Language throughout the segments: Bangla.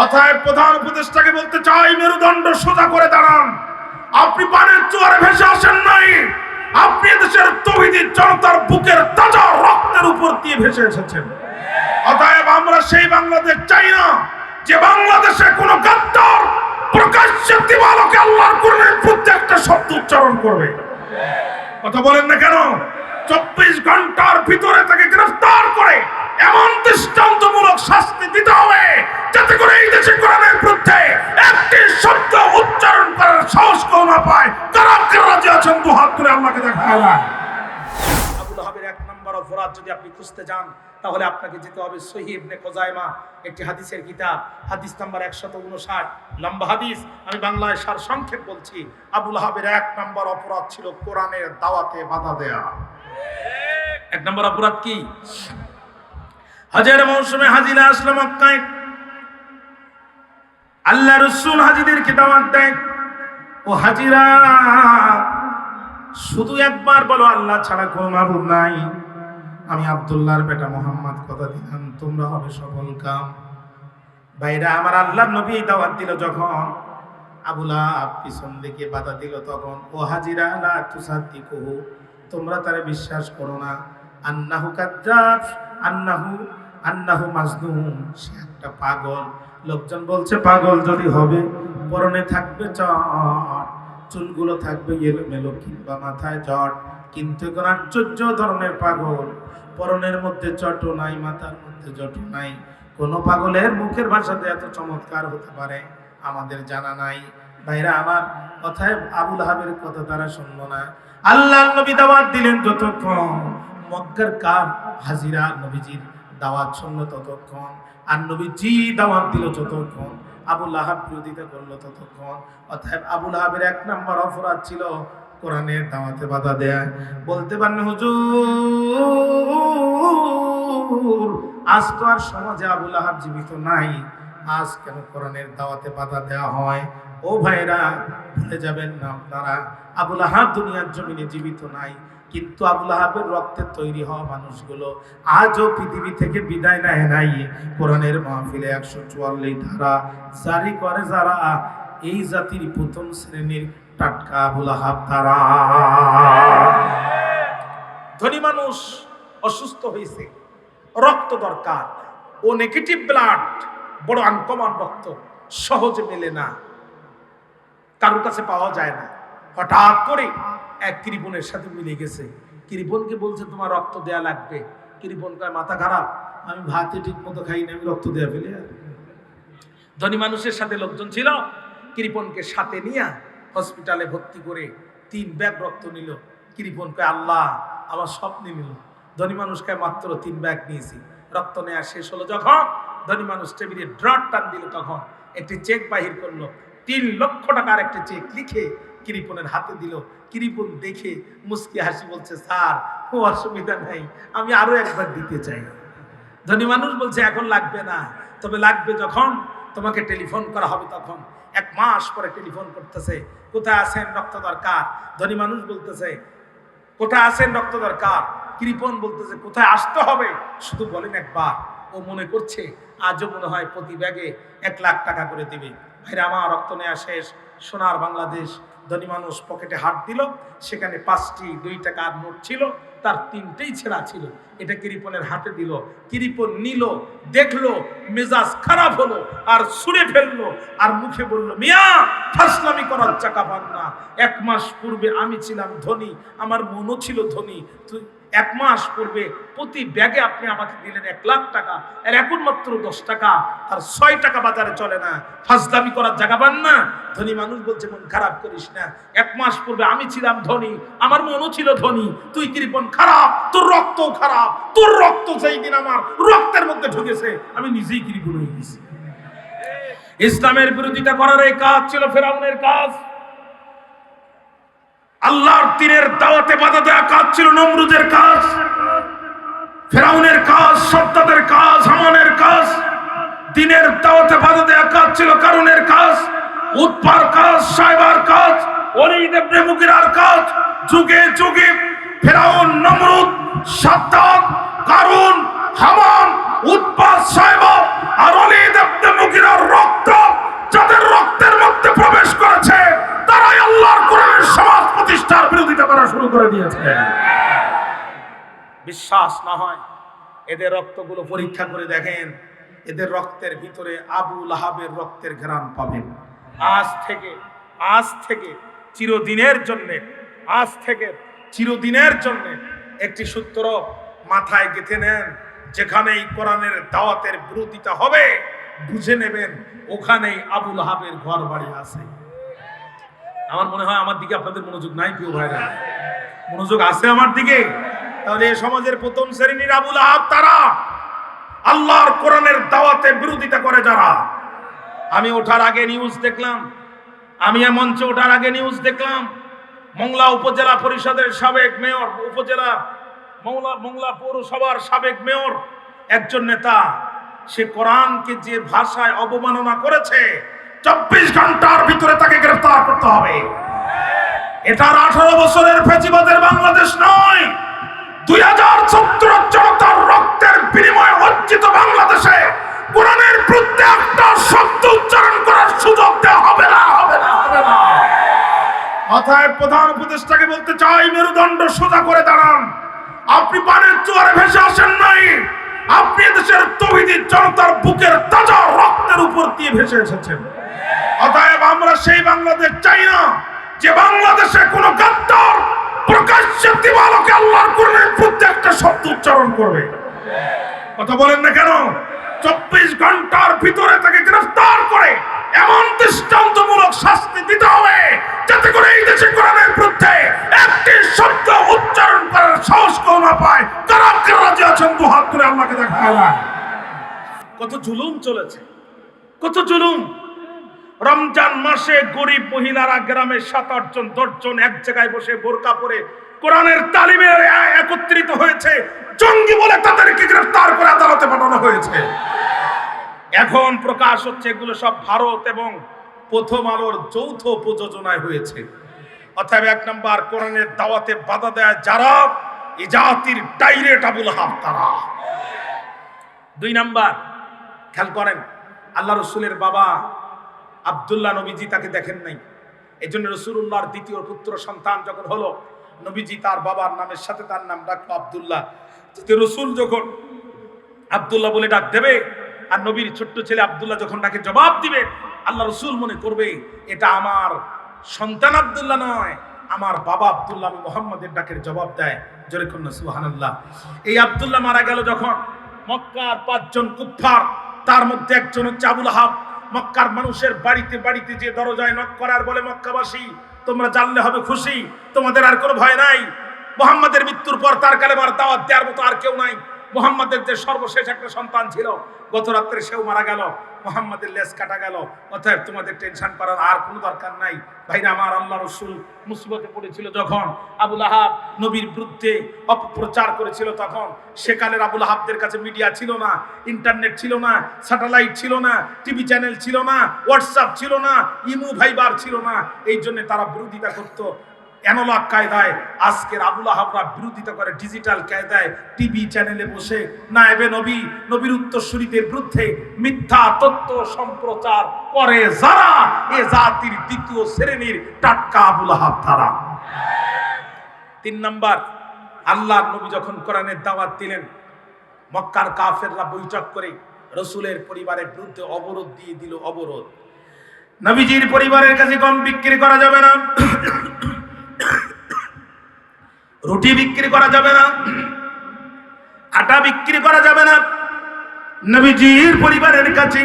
অতএব প্রধান উপদেষ্টাকে বলতে চাই, মেরুদণ্ড সোজা করে দাঁড়ান। আপনি পানের চুয়ারে ভেসে আসেন নাই। আপনি দেশের তহিদি জনতার বুকের তাজা রক্তের উপর দিয়ে ভেসে এসেছেন। অতএব আমরা সেই বাংলাদেশ চাই না, যে বাংলাদেশে কোনো গাদ্দার প্রকাশ্যে দিবালোকে আল্লাহর কোরআনের একটা শব্দ উচ্চারণ করবে। কথা বলেন না কেন? চব্বিশ ঘণ্টার ভিতরে তাকে গ্রেফতার করে এমন দৃষ্টান্তমূলক শাস্তি দিতে হবে যাতে করে এই দেশে কোরআনের বিরুদ্ধে একটি শব্দ উচ্চারণ করার সাহস কেউ না পায়। কারা কারা রাজি আছেন? দু হাত করে দেখায় না। আবুল হাবের এক নম্বর অপরাধ যদি আপনি খুঁজতে যান, তাহলে আপনাকে যেতে হবে সহি ইবনে কোজাইমা একটি হাদিসের কিতাব। হাদিস নাম্বার একশত উনষাট, লম্বা হাদিস। আমি বাংলায় সার সংক্ষেপ বলছি। আবুল হাবের এক নম্বর অপরাধ ছিল কোরআনের দাওয়াতে বাধা দেয়া। এক নম্বর অপরাধ কি? হজের মৌসুমে হাজিরা আসলো মক্কায়। আল্লাহ রসুল হাজিদেরকে দাওয়াত দেয় ও হাজিরা, শুধু একবার বলো, আল্লাহ ছাড়া কোনো মাবুদ নাই। আমি আব্দুল্লাহর বেটা মোহাম্মদ, কথা দিলাম, তোমরা হবে সফল কাম। ভাইরা আমার আল্লাহর নবী দাওয়াত দিল যখন। আবুলা পিছন দিকে বাধা দিল তখন। ও হাজিরা, লা তুসাদ্দিকুহু, তোমরা তারে বিশ্বাস করো না। আন্নাহু কাজ্জাব, আন্নাহু আন্নাহু মাজনুন সে একটা পাগল। লোকজন বলছে, পাগল যদি হবে, পরনে থাকবে চট, চুলগুলো থাকবে এলোমেলো কিংবা মাথায় জট। কিন্তু এখন আশ্চর্য ধরনের পাগল। পরনের মধ্যে চট নাই, মাথার মধ্যে জট নাই। কোন পাগলের মুখের ভাষাতে এত চমৎকার হতে পারে? আমাদের জানা নাই। ভাইরা, আমার কথায় আবুল হাবের কথা তারা শুনলো না। আল্লাহ নবী দাওয়াত দিলেন যতক্ষণ মক্কার কার হাজিরা নবীজির দাওয়াত শুনলো ততক্ষণ, আর নবীজি দাওয়াত দিল যতক্ষণ আবুল আহাব বিরোধিতা করল ততক্ষণ। অর্থাৎ আবুল আহাবের এক নম্বর অপরাধ ছিল কোরআনের দাওয়াতে বাধা দেয়া। বলতে পারেন হুজুর, আজ তো আর সমাজে আবুল আহাব জীবিত নাই। আজ কেন কোরআনের দাওয়াতে বাধা দেওয়া হয়? ও ভাইরা ভুলে যাবেন না আপনারা, আবুল আহাব দুনিয়ার জমিনে জীবিত নাই, কিন্তু আবুল আহাবের রক্তে তৈরি হওয়া মানুষগুলো আজও পৃথিবী থেকে বিদায় নেয় নাই। কোরআনের মাহফিলে একশো চুয়াল্লিশ ধারা জারি করে যারা, এই জাতির প্রথম শ্রেণির টাটকা আবুল আহাব তারা। ধনী মানুষ অসুস্থ হয়েছে, রক্ত দরকার, ও নেগেটিভ ব্লাড বড় আনকমন রক্ত, সহজে মেলে না। কারোর কাছে পাওয়া যায় না। হঠাৎ করে এক কৃপনের সাথে মিলে গেছে। কৃপনকে বলছে, তোমার রক্ত দেয়া লাগবে। কৃপন কয়, মাথা খারাপ, আমি ভাতে ঠিক মতো খাই না আমি রক্ত দেয়া ফেলে ধনী মানুষের সাথে লোকজন ছিল। কৃপনকে সাথে নিয়ে হসপিটালে ভর্তি করে তিন ব্যাগ রক্ত নিল। কৃপন কয়, আল্লাহ, আমার স্বপ্নে নিল। ধনী মানুষকে মাত্র তিন ব্যাগ নিয়েছি, রক্ত নেওয়া শেষ হলো যখন? ধনী মানুষ টেবিলে ড্রট টান দিল তখন। একটি চেক বাহির করল তিন লক্ষ টাকার একটা চেক লিখে কৃপনের হাতে দিল। কৃপন দেখে মুস্কি হাসি বলছে, স্যার, ও অসুবিধা নাই, আমি আরও একবার দিতে চাই। ধনী মানুষ বলছে, এখন লাগবে না, তবে লাগবে যখন, তোমাকে টেলিফোন করা হবে তখন। এক মাস পরে টেলিফোন করতেছে, কোথায় আছেন রক্ত দরকার? ধনী মানুষ বলতেছে, কোথায় আছেন রক্ত দরকার? কৃপন বলতেছে, কোথায় আসতে হবে? শুধু বলেন একবার, ও মনে করছে, আজও মনে হয় প্রতি ব্যাগে এক লাখ টাকা করে দিবে। ভাইরা, আমার রক্ত নেওয়া শেষ। সোনার বাংলাদেশ, ধনী মানুষ পকেটে হাত দিল। সেখানে পাঁচটি দুই টাকার নোট ছিল। তার তিনটেই ছেঁড়া ছিল। এটা কিরিপনের হাতে দিল। কিরিপন নিল, দেখল, মেজাজ খারাপ হলো আর ছুঁড়ে ফেলল আর মুখে বলল, মিয়া, ফাসলামি করার চাকা পান না। এক মাস পূর্বে আমি ছিলাম ধনী, আমার মনও ছিল ধনী। তুই এক মাস পূর্বে প্রতি ব্যাগে আপনি আমাকে দিলেন এক লাখ টাকা আর এখন মাত্র দশ টাকা আর ছয় টাকা বাজারে চলে না। ফাজলামি করার জায়গা পান না। ধনী মানুষ বলছে, মন খারাপ করিস না। এক মাস পূর্বে আমি ছিলাম ধনী, আমার মনও ছিল ধনী। তুই কৃপন খারাপ, তোর রক্ত খারাপ, তোর রক্ত সেই আমার রক্তের মধ্যে ঢুকেছে, আমি নিজেই কৃপন হয়ে গেছি। ইসলামের বিরোধিতা করার এই কাজ ছিল ফেরাউনের কাজ। আল্লাহর তীরের দাওয়াতে বাধা দেওয়া কাজ ছিল নমরুদের কাজ। ফেরাউনের কাজ সত্তাদের কাজ, হামানের কাজ। দিনের দাওয়াতে বাধা দেওয়া কাজ ছিল কারণের কাজ। উৎপার কাজ, সাইবার কাজ অলিদ মুগিরার কাজ। যুগে যুগে ফেরাউন, নমরুদ, সাদ্দাম, কারুন, হামান উৎপাদ সাহেব আর অলিদ আব্দে মুগিরার রক্ত যাদের রক্তের মধ্যে প্রবেশ করেছে, তারাই আল্লাহর কোরআনের সমাজ প্রতিষ্ঠার বিরোধিতা করা শুরু করে দিয়েছে। বিশ্বাস না হয় এদের রক্তগুলো পরীক্ষা করে দেখেন, এদের রক্তের ভিতরে আবু লাহাবের রক্তের ঘেরান পাবেন। আজ থেকে আজ থেকে, চিরদিনের জন্যে, আজ থেকে চিরদিনের জন্য একটি সূত্র মাথায় গেঁথে নেন, যেখানেই কোরআনের দাওয়াতের বিরোধিতা হবে, বুঝে নেবেন ওখানেই আবুল হাবের ঘর বাড়ি আছে। আমার মনে হয় আমার দিকে আপনাদের মনোযোগ নাই, প্রিয় ভাইরা। মনোযোগ আছে আমার দিকে? তাহলে এই সমাজের প্রথম শ্রেণির আবুল আহাব তারা? আল্লাহর কোরআনের দাওয়াতে বিরোধিতা করে যারা? আমি ওঠার আগে নিউজ দেখলাম। আমি এ মঞ্চে ওঠার আগে নিউজ দেখলাম। মংলা উপজেলা পরিষদের সাবেক মেয়র, উপজেলা মংলা মংলা পৌরসভার সাবেক মেয়র একজন নেতা। সে কোরআনকে যে ভাষায় অবমাননা করেছে, চব্বিশ ঘণ্টার ভিতরে তাকে গ্রেফতার করতে হবে। এটার আঠারো বছরের ফেজিবাদের বাংলাদেশ নয়। দুই হাজার সত্তর জনতার রক্তের বিনিময়ে অর্জিত বাংলাদেশে কোরআনের প্রত্যেকটা শব্দ প্রধান উপদেষ্টাকে বলতে চাই, মেরুদণ্ড সোজা করে দাঁড়ান। আপনি পানের চুয়ারে ভেসে আসেন নাই। আপনি দেশের তহিদি জনতার বুকের তাজা রক্তের উপর দিয়ে ভেসে এসেছেন। অতএব আমরা সেই বাংলাদেশ চাই না, যে বাংলাদেশে কোনো গাদ্দার প্রকাশ্যে দিবালোকে আল্লাহর কোরআনের বিরুদ্ধে একটা শব্দ উচ্চারণ করবে। কথা বলেন না কেন? চব্বিশ ঘণ্টার ভিতরে তাকে গ্রেফতার করে এমন দৃষ্টান্তমূলক শাস্তি দিতে হবে যাতে করে এই দেশে কোরআনের বিরুদ্ধে একটি শব্দ উচ্চারণ করার সাহস কেউ না পায়। কারা কারা রাজি আছেন? দু হাত করে আল্লাহকে দেখা কত জুলুম চলেছে, কত জুলুম। রমজান মাসে গরিব মহিলারা গ্রামে সাত আটজন দশজন এক জায়গায় বসে বোরকা পরে কোরআনের তালিমে একত্রিত হয়েছে। জঙ্গি বলে তাদেরকে গ্রেফতার করে আদালতে পাঠানো হয়েছে। এখন প্রকাশ হচ্ছে এগুলো সব ভারত এবং প্রথম আলোর যৌথ প্রযোজনায় হয়েছে। অর্থাৎ এক নম্বর, কোরআনের দাওয়াতে বাধা দেয় যারা এই জাতির ডাইরেক্ট আবুল হাব তারা। দুই নাম্বার, খেয়াল করেন, আল্লাহ রসুলের বাবা আব্দুল্লাহ নবীজি তাকে দেখেন নাই। এই জন্য রসুল্লাহর দ্বিতীয় পুত্র সন্তান যখন হলো, নবীজি তার বাবার নামের সাথে তার নাম রাখল আবদুল্লাহ। রসুল যখন আব্দুল্লাহ বলে ডাক দেবে আর নবীর ছোট্ট ছেলে আব্দুল্লাহ যখন ডাকে জবাব দিবে, আল্লাহ রসুল মনে করবে, এটা আমার সন্তান আবদুল্লাহ নয়, আমার বাবা আব্দুল্লাহ মোহাম্মদের ডাকের জবাব দেয়। জোরে কন্যা সুহানাল্লাহ এই আবদুল্লাহ মারা গেল যখন মক্কার পাঁচজন কুফার তার মধ্যে একজন হচ্ছে আবুল হাব মক্কার মানুষের বাড়িতে বাড়িতে যে দরজায় নক করার বলে মক্কাবাসী, তোমরা জানলে হবে খুশি, তোমাদের আর কোনো ভয় নাই। মোহাম্মদের মৃত্যুর পর তার কালে কালেমার দাওয়াত দেওয়ার মতো আর কেউ নাই। মোহাম্মদের যে সর্বশেষ একটা সন্তান ছিল, গত রাত্রে সেও মারা গেল, মোহাম্মদের লেজ কাটা গেল। অতএব তোমাদের টেনশন করার আর কোনো দরকার নাই। ভাইরা, আমার আল্লাহ রসুল মুসিবতে পড়েছিল যখন আবুল আহাব নবীর বিরুদ্ধে অপপ্রচার করেছিল তখন। সেকালের আবুল আহাবদের কাছে মিডিয়া ছিল না, ইন্টারনেট ছিল না, স্যাটেলাইট ছিল না, টিভি চ্যানেল ছিল না, হোয়াটসঅ্যাপ ছিল না, ইমু ভাইবার ছিল না। এই জন্য তারা বিরোধিতা করতো। অ্যানোলগ কায়দায় আজকের আবুল আহাবরা বিরোধিতা করে ডিজিটাল কায়দায় টিভি চ্যানেলে বসে নায়েবে নবী, নবীর উত্তরসূরিদের বিরুদ্ধে মিথ্যা তত্ত্ব সম্প্রচার করে যারা এ জাতির দ্বিতীয় শ্রেণির টাটকা আবুল আহাব তারা। তিন নাম্বার আল্লাহ নবী যখন কোরআনের দাওয়াত দিলেন, মক্কার কাফেররা বৈঠক করে রসুলের পরিবারের বিরুদ্ধে অবরোধ দিয়ে দিল অবরোধ। নবীজির পরিবারের কাছে গম বিক্রি করা যাবে না। রুটি বিক্রি করা যাবে না, আটা বিক্রি করা যাবে না। নবীজির পরিবারের কাছে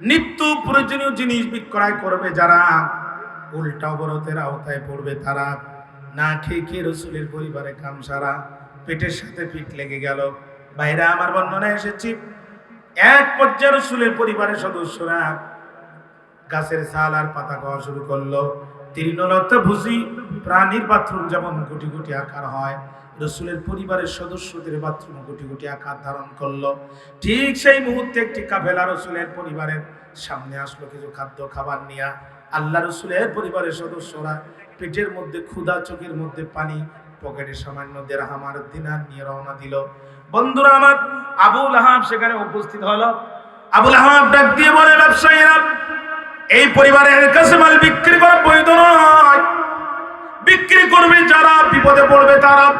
নিত্য প্রয়োজনীয় জিনিস বিক্রয় করবে যারা, উল্টা অবরোধের আওতায় পড়বে তারা। না খেয়ে খেয়ে রসুলের পরিবারে কাম সারা পেটের সাথে পিঠ লেগে গেল। বাইরে আমার বর্ণনায় এসেছি। এক পর্যায়ে রসুলের পরিবারের সদস্যরা গাছের ছাল আর পাতা খাওয়া শুরু করল। তৃণলত ভুজি প্রাণীর বাথরুম যেমন গুটি গুটি আকার হয়, রসুলের পরিবারের সদস্যদের বাথরুম গুটি গুটি আকার ধারণ করল। ঠিক সেই মুহূর্তে একটি কাফেলা রসুলের পরিবারের সামনে আসলো কিছু খাদ্য খাবার নিয়ে। আল্লাহ রসুলের পরিবারের সদস্যরা পেটের মধ্যে ক্ষুধা, চোখের মধ্যে পানি, পকেটে সামান্য দেড়হাম আর দিনার নিয়ে রওনা দিল। বন্ধুরা আমার আবুল আহাব সেখানে উপস্থিত হলো। আবুল আহাব ডাক দিয়ে বলে, ব্যবসায়ীরা এই পরিবারের কাছে মাল বিক্রি করা বৈধ নয়। বিক্রি করবে যারা, বিপদে পড়বে তারা।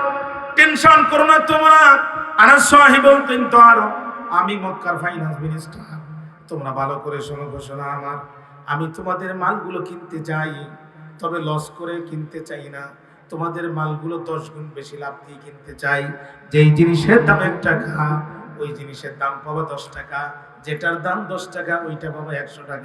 টেনশন করো না তোমরা। আনাস সাহেব কিন্তু আর আমি মক্কার ফাইন্যান্স মিনিস্টার তোমরা ভালো করে শোনো ঘোষণা আমার। আমি তোমাদের মালগুলো কিনতে চাই, তবে লস করে কিনতে চাই না। তোমাদের মালগুলো দশ গুণ বেশি লাভ দিয়ে কিনতে চাই। যেই জিনিসের দাম এক টাকা, ওই জিনিসের দাম পাবো দশ টাকা। যেটার দাম দশ টাকা, ওইটা পাবো একশো টাকা।